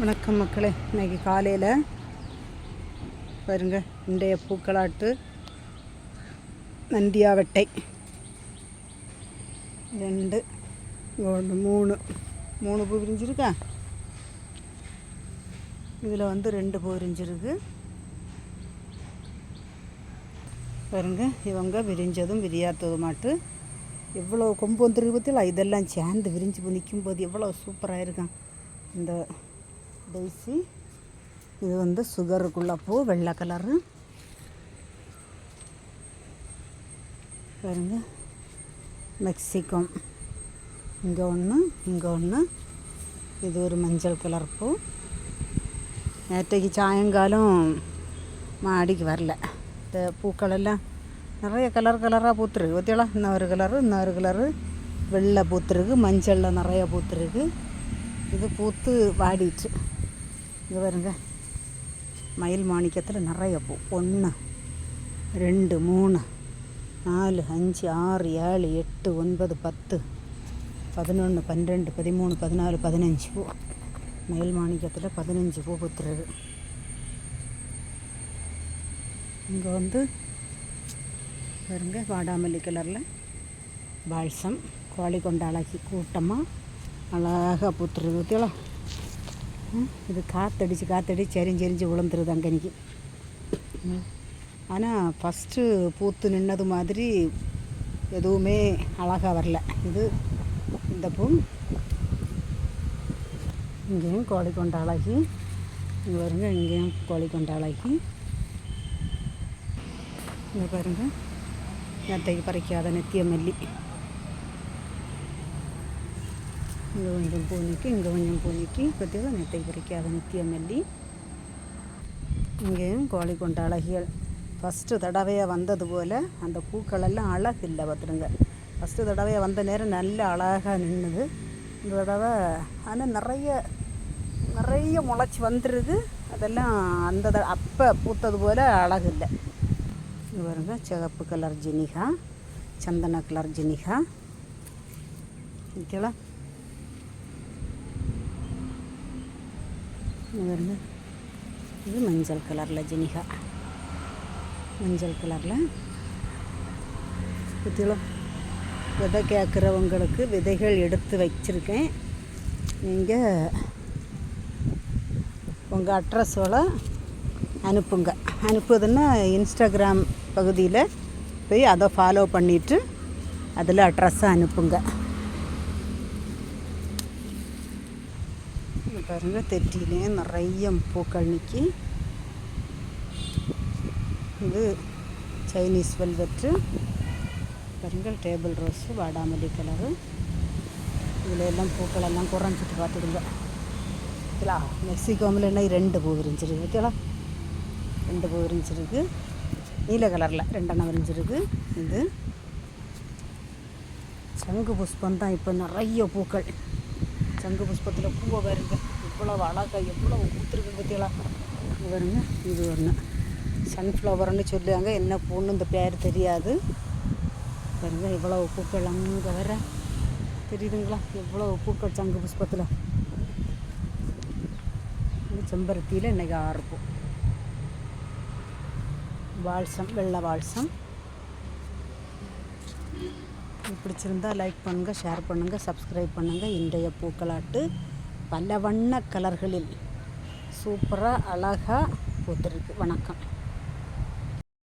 வணக்கம் மக்களே. இன்னைக்கு காலையில் பாருங்க இன்றைய பூக்களாட்டு. நந்தியாவட்டை ரெண்டு ஒன்று மூணு. மூணு பூ விரிஞ்சிருக்கா இதில் வந்து ரெண்டு பூ விரிஞ்சிருக்கு பாருங்க இவங்க விரிஞ்சதும் விரியாத்ததுமாட்டு எவ்வளோ கொம்பு வந்துருக்கு பற்றியில இதெல்லாம் சேர்ந்து விரிஞ்சு நிற்கும் போது எவ்வளோ சூப்பராக இருக்கான் இந்த டெய்ஸி. இது வந்து சுகருக்குள்ள பூ வெள்ளை கலரு. பாருங்க. மெக்சிகம். இங்கே ஒன்று இங்கே ஒன்று இது ஒரு மஞ்சள் கலர் பூ. நேற்றைக்கு சாயங்காலம் மாடிக்கு வரல. இந்த பூக்களெல்லாம் நிறைய கலர் கலராக பூத்துருக்கு. பார்த்தீங்களா இன்னொரு கலரு இன்னொரு கலரு. வெள்ளை பூத்துருக்கு. மஞ்சளில் நிறைய பூத்துருக்கு. இது பூத்து வாடிட்டு இது பாருங்க. மயில் மாணிக்கத்தில் நிறைய பூ. ஒன்று ரெண்டு மூணு நாலு அஞ்சு ஆறு ஏழு எட்டு ஒன்பது பத்து பதினொன்று பன்னெண்டு பதிமூணு பதினாலு பதினஞ்சு பூ. மயில் மாணிக்கத்தில் பதினஞ்சு பூ பூத்துறது இங்கே வந்து பாருங்க வாடாமல்லி கலரில் பால்சம் கோழி கொண்ட அழகி கூட்டமாக அழகாக பூத்துருது பற்றியலாம் இது காற்றடிச்சு காற்றடிச்சு எரிஞ்சு எரிஞ்சு விழுந்துருது அங்கனிக்கு ஆனால் ஃபஸ்ட்டு பூத்து நின்னது மாதிரி எதுவுமே அழகாக வரல. இது இந்த பூ. இங்கேயும் கோழி கொண்ட அழகி இங்கே பாருங்க இங்கேயும் கோழி கொண்ட அழகி. இங்கே பாருங்கள் நேற்றைக்கு பறிக்காத நெத்திய மல்லி. இங்கே கொஞ்சம் பூனிக்கு இங்கே கொஞ்சம் பூனிக்கு. பார்த்தீங்களா நெத்தை பறிக்காத நித்திய மல்லி. இங்கேயும் கோழி கொண்ட அழகியல். ஃபஸ்ட்டு தடவையாக வந்தது போல் அந்த பூக்களெல்லாம் அழகு இல்லை பார்த்துருங்க ஃபஸ்ட்டு தடவையாக வந்த நேரம் நல்ல அழகாக நின்றுது இந்த தடவை ஆனால் நிறைய நிறைய முளைச்சி வந்துடுது அதெல்லாம் அந்த த அப்போ பூத்தது போல் அழகு இல்லை இது பாருங்க சிகப்பு கலர் ஜினிகா சந்தன கலர் ஜினிகா. ஓகேவா இது பாருங்க இது மஞ்சள் கலரில் ஜெனிகா. மஞ்சள் கலரில் பற்றியோ விதை கேட்குறவங்களுக்கு விதைகள் எடுத்து வச்சுருக்கேன். நீங்கள் உங்கள் அட்ரஸோட அனுப்புங்க. அனுப்புதுன்னா இன்ஸ்டாகிராம் பகுதியில் போய் அதை ஃபாலோ பண்ணிவிட்டு அதில் அட்ரஸை அனுப்புங்க. இங்க பாருங்க தெற்றிலையும் நிறைய பூக்கள் நிற்கி இது சைனீஸ் வெல்வெட்டு பாருங்கள் டேபிள் ரோஸு வாடாமல்லி கலரு இதில் எல்லாம் பூக்கள் எல்லாம் குறைஞ்சிட்டு பார்த்துடுங்க ஓகேலா மெக்சிகோமில் என்ன ரெண்டு பூ விரிஞ்சிருக்கு ஓகேலா ரெண்டு பூ விரிஞ்சிருக்கு நீல கலரில் ரெண்டெண்ணம் விரிஞ்சிருக்கு இது சங்கு புஷ்பம் தான் இப்போ நிறைய பூக்கள் சங்கு புஷ்பத்தில் பூவை பாருங்க. இவ்வளோ அழகாக எவ்வளோ பூத்துருக்கு பற்றியலா இது பாருங்க இது ஒன்று சன்ஃப்ளவர்னு சொல்லுவாங்க. என்ன பூன்னு இந்த பேர் தெரியாது. பாருங்க இவ்வளோ பூக்கள் அங்கே வர தெரியுதுங்களா? எவ்வளோ பூக்கள் சங்கு புஷ்பத்தில். செம்பருத்தியில் இன்றைக்கி ஆறு பூ. வால்சம் வெள்ளை வால்சம். இது லைக் பண்ணுங்கள் ஷேர் பண்ணுங்கள் சப்ஸ்கிரைப் பண்ணுங்கள் இன்றைய பூக்களாட்டு பல வண்ண கலர்களில் சூப்பராக அழகாக பூத்திருக்கு. வணக்கம்.